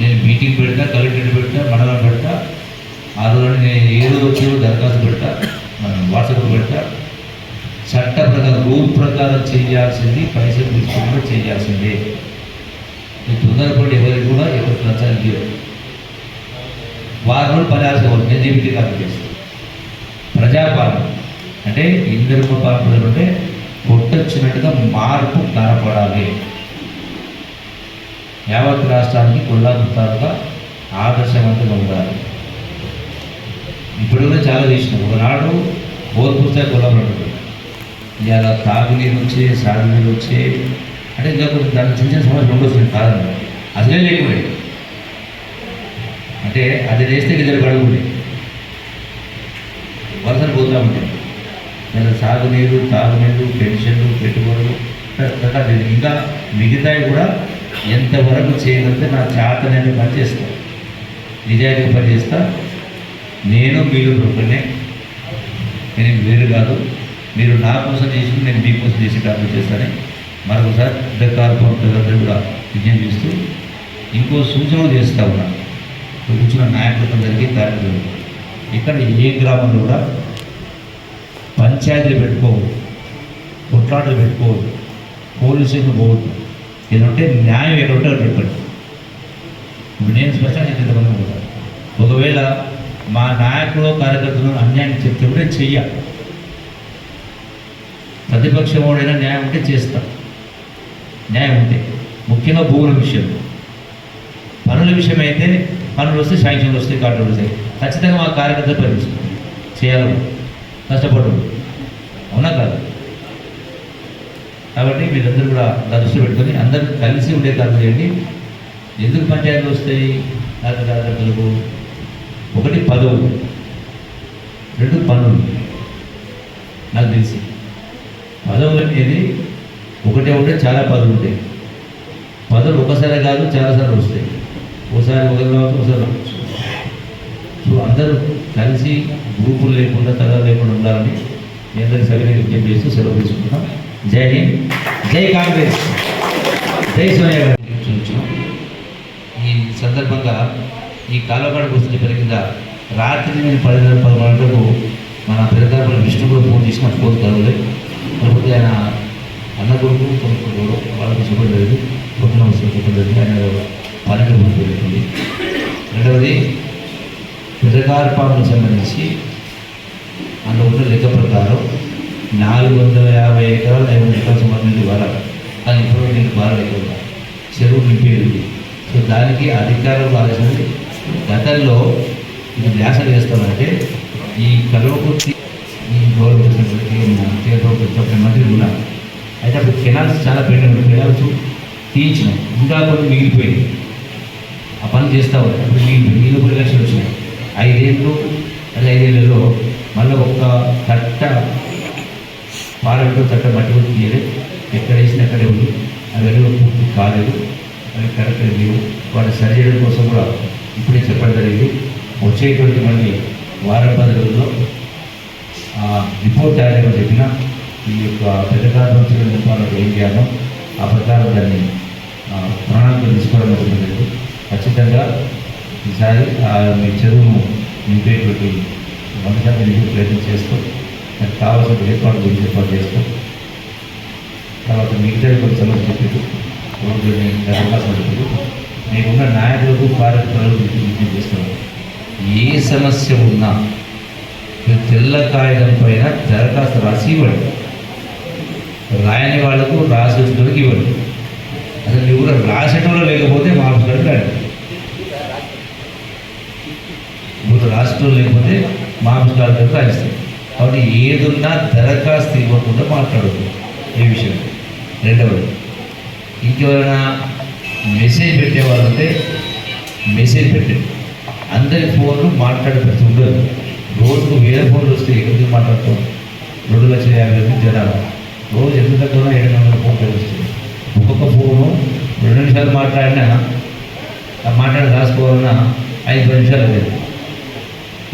నేను మీటింగ్ పెడతా కలెక్టర్ పెడతా మండలం పెడతా ఆ రోజు నేను ఏ రోజు వచ్చి దరఖాస్తు పెడతా వాట్సాప్ పెడతా. చట్ట ప్రకారం రూల్ ప్రకారం చేయాల్సింది పైసలు తీసుకుని చేయాల్సిందే. ఈ తొందరపడి ఎవరికి కూడా ఎవరికి నచ్చాలి తీరు వారం రోజులు పని ఆల్సుకోవాలి నేను చెప్పి కాదు చేస్తాను ప్రజాపాలన. అంటే ఇందరిమ పాలన అంటే కొట్టొచ్చినట్టుగా మార్పు కనపడాలి. యావత్ రాష్ట్రానికి కొల్లాపుతారుగా ఆదర్శవంతులు ఉండాలి ఇప్పుడు కూడా చాలా చేసినాం. ఒకనాడు బోర్ పుస్తక కొల్లాపురం ఉంటుంది. ఇవాళ తాగునీరు వచ్చే సాగునీరు వచ్చే అంటే ఇంకా కొంచెం దాని చిన్న చిన్న సమస్యలు ఉండొచ్చు కాదండి అసలే లేకుండా అంటే అది చేస్తే ఇద్దరు పడుకుంటే. వరసలు పోతూ ఉంటాయి. లేదా సాగునీరు తాగునీరు పెన్షన్లు పెట్టుబడులు ఇంకా మిగతాయి కూడా ఎంతవరకు చేయగలిగితే నా చేతనైన పని చేస్తా నిజాయితీగా పని నేను మీరు రూపనే నేను వేరు కాదు. మీరు నా కోసం చేసి నేను మీ కోసం చేసి కాదు చేస్తానని మరొకసారి ఇద్దరు కార్పొరేటర్లందరూ కూడా విజ్ఞప్తి చేస్తూ ఇంకో సూచన చేస్తా ఉన్నా. కూర్చున్న కూర్చున్న నాయకులందరికీ కార్యక్రమం. ఇక్కడ ఏ గ్రామంలో కూడా పంచాయతీలు పెట్టుకోవద్దు. కొట్లాటలు పెట్టుకోవద్దు. పోలీసులు పోవద్దు. ఏదంటే న్యాయం ఎక్కడ ఉంటే చెప్పండి. ఇప్పుడు నేను స్పష్టంగా చెప్పడం కూడా. ఒకవేళ మా నాయకులు కార్యకర్తలు అన్యాయం చెప్తే కూడా చెయ్యాలి ప్రతిపక్షం వాడైనా న్యాయం ఉంటే చేస్తా. న్యాయం ఉంటే. ముఖ్యంగా భూముల విషయం. పనుల విషయం అయితే పనులు వస్తే శాంక్షన్లు వస్తాయి కార్డులు వస్తాయి. ఖచ్చితంగా మా కార్యకర్తలు పనిచేస్తుంది చేయాలి. కష్టపడు అవునా కాదు? కాబట్టి మీరందరూ కూడా దృష్టి పెట్టుకొని అందరూ కలిసి ఉండే కాదు చేయండి ఎందుకు పంచాయతీలు వస్తాయి? కార్య- కార్యకర్తలకు ఒకటి పదవు రెండు పనులు. నాకు తెలిసి. పదవులు అనేది ఒకటే ఉంటే చాలా పదవులు ఉంటాయి. పదవులు ఒకసారి కాదు చాలాసార్లు వస్తాయి. ఒకసారి ఒకరు రావచ్చు ఒకసారి రావచ్చు. సో అందరూ కలిసి గ్రూపులు లేకుండా తల లేకుండా ఉండాలని మీ అందరికీ సభ్యులు విజ్ఞప్తి చేస్తూ సెలవు తీసుకుంటున్నాం. జై హింద్. జై కాంగ్రెస్. జై సోనియా గాంధీ. చూస్తున్నాం ఈ సందర్భంగా ఈ కాలపాడ గుర్తు పేరు కింద రాత్రి నేను పదిహేను పదకొండు మన పెద్దపల్లి విష్ణు కూడా ఫోన్ చేసి నాకు ఫోన్ కలవలేదు కాకపోతే ఆయన అన్న కొడుకు కొనుక్కోడు వాళ్ళకి చెప్పడం జరిగింది పొద్దున వస్తుంది చెప్పడం ఆయన పన్నెండు ముందు జరుగుతుంది రెండవది పెద్దగారపాములకు సంబంధించి అందులో ఉన్న లెక్క ప్రకారం నాలుగు వందల యాభై ఎకరాలు ఐదు వందల ఎకరాలు సంబంధించి ఇవ్వాలి అది ఇప్పుడు నేను బాగా చెరువు నింపేది సో దానికి అధికారులు ఆలోచన గతంలో ఇది వ్యాసం చేస్తామంటే ఈ కల్వకుర్తి ఈ గవర్నమెంట్ మంత్రి ఉన్నారు అయితే అప్పుడు కెనాల్స్ చాలా పెండింగ్ కెనాల్స్ తీయించినాయి ఇంకా కొన్ని మిగిలిపోయింది ఆ పని చేస్తా ఉంటాయి అప్పుడు మిగిలిపోయి మిగిలిన కూడా లక్షలు వచ్చినాయి. ఐదేళ్ళు అదే ఐదేళ్ళలో మళ్ళీ ఒక్క కట్ట పాలకుడు తట్ట మట్టి కూడా తీయలేదు ఎక్కడ వేసినా అక్కడే ఉంది. అవి పూర్తి కాలేదు. అవి కరెక్ట్ లేవు. వాటి సరి చేయడం కోసం కూడా ఇప్పుడే చెప్పడం జరిగింది. వచ్చేటువంటి మళ్ళీ వారం పది రోజుల్లో రిపోర్ట్ తయారు చెప్పిన ఈ యొక్క పెద్ద కార్పొరేషన్ నిర్మాణంలో ఏం చేయాలో ఆ ప్రకారం దాన్ని ప్రణాళిక తీసుకోవడం జరుగుతుంది. ఖచ్చితంగా ఈసారి ఆ మీ చదువును నింపేటువంటి వంద శాతం ప్రయత్నం చేస్తూ నాకు కావాల్సిన ఏర్పాటు గురించి ఏర్పాటు చేస్తాం. తర్వాత మిగతా కూడా సమస్య చెప్పారు రోడ్లని చెప్పారు మీకున్న నాయకులకు కార్యక్రమాలు విజ్ఞప్తి చేస్తున్నారు ఏ సమస్య ఉన్నా తెల్ల కాగితం పైన దరఖాస్తు రాసి ఇవ్వండి. రాయని వాళ్ళకు రాసేటోళ్ళకి ఇవ్వండి. అసలు మీ కూడా రాసేటోళ్ళు లేకపోతే మా ఆఫీస్కి రండి రాసేటోళ్ళు లేకపోతే మా ఆఫీస్ దగ్గర రాయిస్తాం ఏదున్నా దరఖాస్తు ఇవ్వకుండా మాట్లాడదు ఏ విషయం. రెండవది ఇంకెవరైనా మెసేజ్ పెట్టేవాళ్ళు ఉంటే మెసేజ్ పెట్టండి. అందరి ఫోన్లు మాట్లాడే ప్రతి ఉండదు. రోజుకు వేరే ఫోన్లు వస్తే ఎందుకు మాట్లాడతాం? రెండు లక్షల యాభై మంది జనాలు రోజు ఎంత తక్కువ ఏడు వందల ఫోన్లు వస్తుంది. ఒక్కొక్క ఫోను రెండు నిమిషాలు మాట్లాడినా మాట్లాడి రాసుకోవాలన్నా ఐదు పది నిమిషాలు లేదు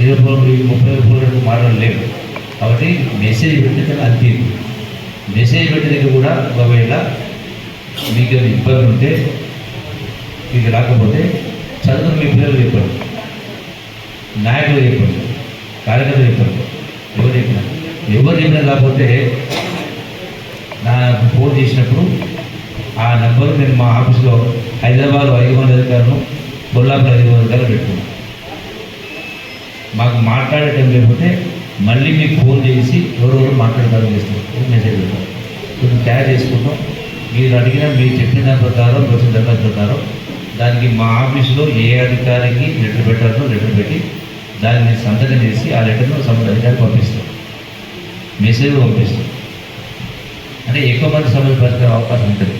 ఇరవై ఫోన్లు ముప్పై ఫోన్లు మాట్లాడలేవు కాబట్టి మెసేజ్ పెట్టిన అంతే మెసేజ్ పెట్టిన కూడా ఒకవేళ మీకు ఇబ్బంది ఉంటే మీకు రాకపోతే చదువు మీ పిల్లలు చెప్పండి. నాయకులు చెప్పండి. కార్యకర్తలు చెప్పండి. ఎవరు చెప్పినా. ఎవరు చెప్పినా కాకపోతే నా ఫోన్ చేసినప్పుడు ఆ నెంబర్ నేను మా ఆఫీస్లో హైదరాబాద్ ఐదు వందల అధికారులను కొల్లాపూర్ ఐదు వందల అధికారులు పెట్టుకున్నాను. మాకు మాట్లాడే టైం లేకపోతే మళ్ళీ మీకు ఫోన్ చేసి ఎవరెవరు మాట్లాడతారు చేస్తారు. మెసేజ్ పెడతారు? కొంచెం తయారు చేసుకుంటాం. మీరు అడిగిన మీరు చెప్పిన దాని ప్రకారం వచ్చిన దరఖాస్తు ప్రకారం దానికి మా ఆఫీసులో ఏ అధికారికి లెటర్ పెట్టాలో లెటర్ పెట్టి దాన్ని సంతకం చేసి ఆ లెటర్ను సంబంధ అధికారికి పంపిస్తాం. మెసేజ్ పంపిస్తాం. అంటే ఎక్కువ మంది సమస్య పరిష్కారం అవకాశం ఉంటుంది.